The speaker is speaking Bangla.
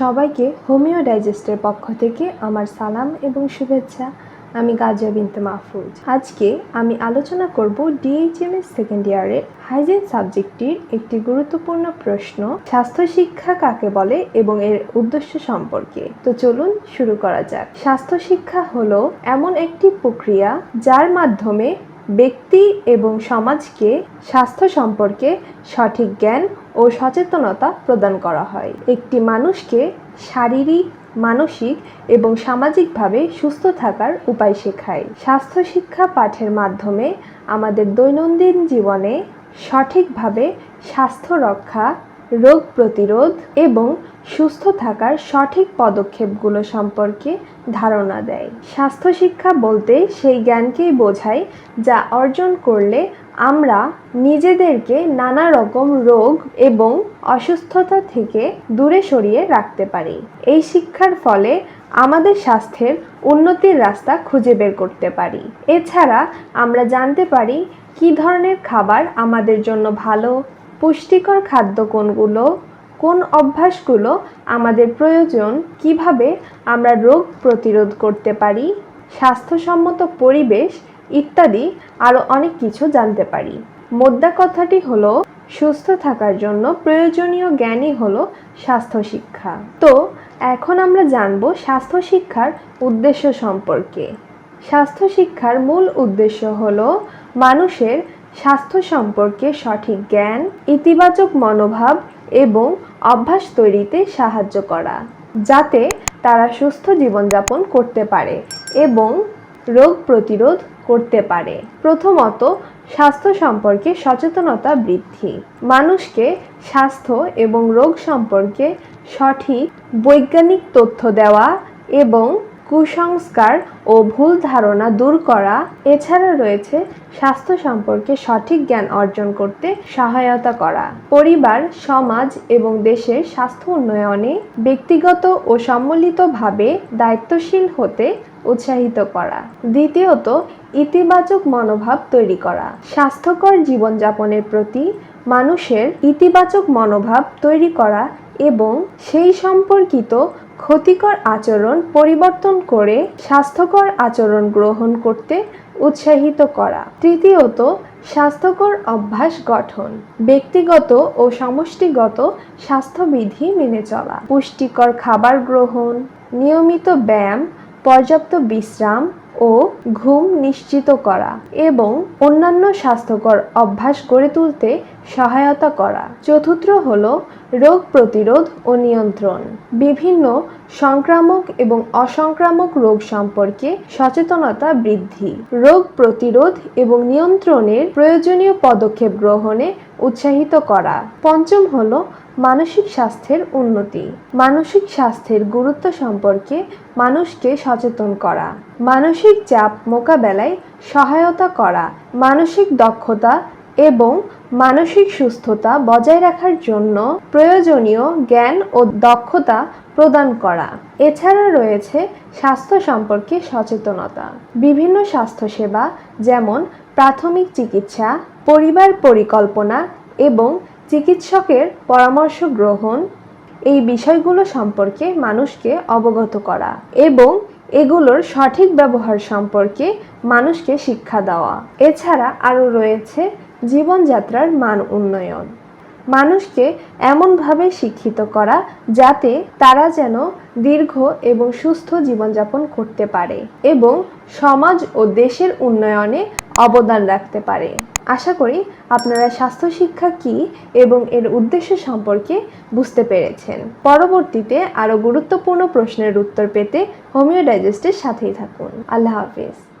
সবাইকে হোমিও ডাইজেস্টের পক্ষ থেকে আমার সালাম এবং শুভেচ্ছা। আমি গাজা বিনতে মাহফুজ। আজকে আমি আলোচনা করব ডিএইচএমএস সেকেন্ড ইয়ারের হাইজিন সাবজেক্টটির একটি গুরুত্বপূর্ণ প্রশ্ন, স্বাস্থ্য শিক্ষা কাকে বলে এবং এর উদ্দেশ্য সম্পর্কে। তো চলুন শুরু করা যাক। স্বাস্থ্য শিক্ষা হলো এমন একটি প্রক্রিয়া যার মাধ্যমে ব্যক্তি এবং সমাজকে স্বাস্থ্য সম্পর্কে সঠিক জ্ঞান ও সচেতনতা প্রদান করা হয়। একটি মানুষকে শারীরিক, মানসিক এবং সামাজিকভাবে সুস্থ থাকার উপায় শেখায়। স্বাস্থ্য শিক্ষা পাঠের মাধ্যমে আমাদের দৈনন্দিন জীবনে সঠিকভাবে স্বাস্থ্য রক্ষা রোগ প্রতিরোধ এবং সুস্থ থাকার সঠিক পদক্ষেপগুলো সম্পর্কে ধারণা দেয়। স্বাস্থ্য শিক্ষা বলতে সেই জ্ঞানকেই বোঝায় যা অর্জন করলে আমরা নিজেদেরকে নানা রকম রোগ এবং অসুস্থতা থেকে দূরে সরিয়ে রাখতে পারি। এই শিক্ষার ফলে আমাদের স্বাস্থ্যের উন্নতির রাস্তা খুঁজে বের করতে পারি। এছাড়া আমরা জানতে পারি কী ধরনের খাবার আমাদের জন্য ভালো পুষ্টিকর খাদ্য কোনগুলো, কোন অভ্যাসগুলো আমাদের প্রয়োজন, কীভাবে আমরা রোগ প্রতিরোধ করতে পারি, স্বাস্থ্যসম্মত পরিবেশ ইত্যাদি আরও অনেক কিছু জানতে পারি। মোদ্দা কথাটি হলো, সুস্থ থাকার জন্য প্রয়োজনীয় জ্ঞানই হলো স্বাস্থ্য শিক্ষা তো, এখন আমরা জানব স্বাস্থ্য শিক্ষার উদ্দেশ্য সম্পর্কে। স্বাস্থ্য শিক্ষার মূল উদ্দেশ্য হলো, মানুষের স্বাস্থ্য সম্পর্কে সঠিক জ্ঞান, ইতিবাচক মনোভাব এবং অভ্যাস তৈরিতে সাহায্য করা, যাতে তারা সুস্থ জীবনযাপন করতে পারে এবং রোগ প্রতিরোধ করতে পারে। প্রথমত, স্বাস্থ্য সম্পর্কে সচেতনতা বৃদ্ধি। মানুষকে স্বাস্থ্য এবং রোগ সম্পর্কে সঠিক বৈজ্ঞানিক তথ্য দেওয়া এবং কুসংস্কার ও ভুল ধারণা দূর করা, এছাড়া রয়েছে স্বাস্থ্য সম্পর্কে সঠিক জ্ঞান অর্জন করতে সহায়তা করা। পরিবার, সমাজ এবং দেশের স্বাস্থ্য উন্নয়নে ব্যক্তিগত ও সম্মিলিতভাবে দায়িত্বশীল হতে উৎসাহিত করা। দ্বিতীয়ত, ইতিবাচক মনোভাব তৈরি করা। স্বাস্থ্যকর জীবনযাপনের প্রতি মানুষের ইতিবাচক মনোভাব তৈরি করা এবং সেই সম্পর্কিত ক্ষতিকর আচরণ পরিবর্তন করে স্বাস্থ্যকর আচরণ গ্রহণ করতে উৎসাহিত করা। তৃতীয়ত, স্বাস্থ্যকর অভ্যাস গঠন। ব্যক্তিগত ও সমষ্টিগত স্বাস্থ্যবিধি মেনে চলা। পুষ্টিকর খাবার গ্রহণ, নিয়মিত ব্যায়াম, পর্যাপ্ত বিশ্রাম ও ঘুম নিশ্চিত করা এবং অন্যান্য স্বাস্থ্যকর অভ্যাস গড়ে তুলতে সহায়তা করা। চতুর্থ হল রোগ প্রতিরোধ ও নিয়ন্ত্রণ। বিভিন্ন সংক্রামক এবং অসংক্রামক রোগ সম্পর্কে সচেতনতা বৃদ্ধি। রোগ প্রতিরোধ এবং নিয়ন্ত্রণের প্রয়োজনীয় পদক্ষেপ গ্রহণে উৎসাহিত করা। পঞ্চম হল মানসিক স্বাস্থ্যের উন্নতি। মানসিক স্বাস্থ্যের গুরুত্ব সম্পর্কে মানুষকে সচেতন করা। মানসিক চাপ মোকাবেলায় সহায়তা করা। মানসিক দক্ষতা এবং মানসিক সুস্থতা বজায় রাখার জন্য প্রয়োজনীয় জ্ঞান ও দক্ষতা প্রদান করা। এছাড়া রয়েছে স্বাস্থ্য সম্পর্কে সচেতনতা। বিভিন্ন স্বাস্থ্যসেবা যেমন প্রাথমিক চিকিৎসা পরিবার পরিকল্পনা এবং চিকিৎসকের পরামর্শ গ্রহণ এই বিষয়গুলো সম্পর্কে মানুষকে অবগত করা এবং এগুলোর সঠিক ব্যবহার সম্পর্কে মানুষকে শিক্ষা দেওয়া। এছাড়া আরও রয়েছে জীবনযাত্রার মান উন্নয়ন। মানুষকে এমনভাবে শিক্ষিত করা যাতে তারা যেন দীর্ঘ এবং সুস্থ জীবনযাপন করতে পারে এবং সমাজ ও দেশের উন্নয়নে অবদান রাখতে পারে। আশা করি আপনারা স্বাস্থ্য শিক্ষা কী এবং এর উদ্দেশ্য সম্পর্কে বুঝতে পেরেছেন। পরবর্তীতে আরও গুরুত্বপূর্ণ প্রশ্নের উত্তর পেতে হোমিও ডাইজেস্টের সাথেই থাকুন। আল্লাহ হাফিজ।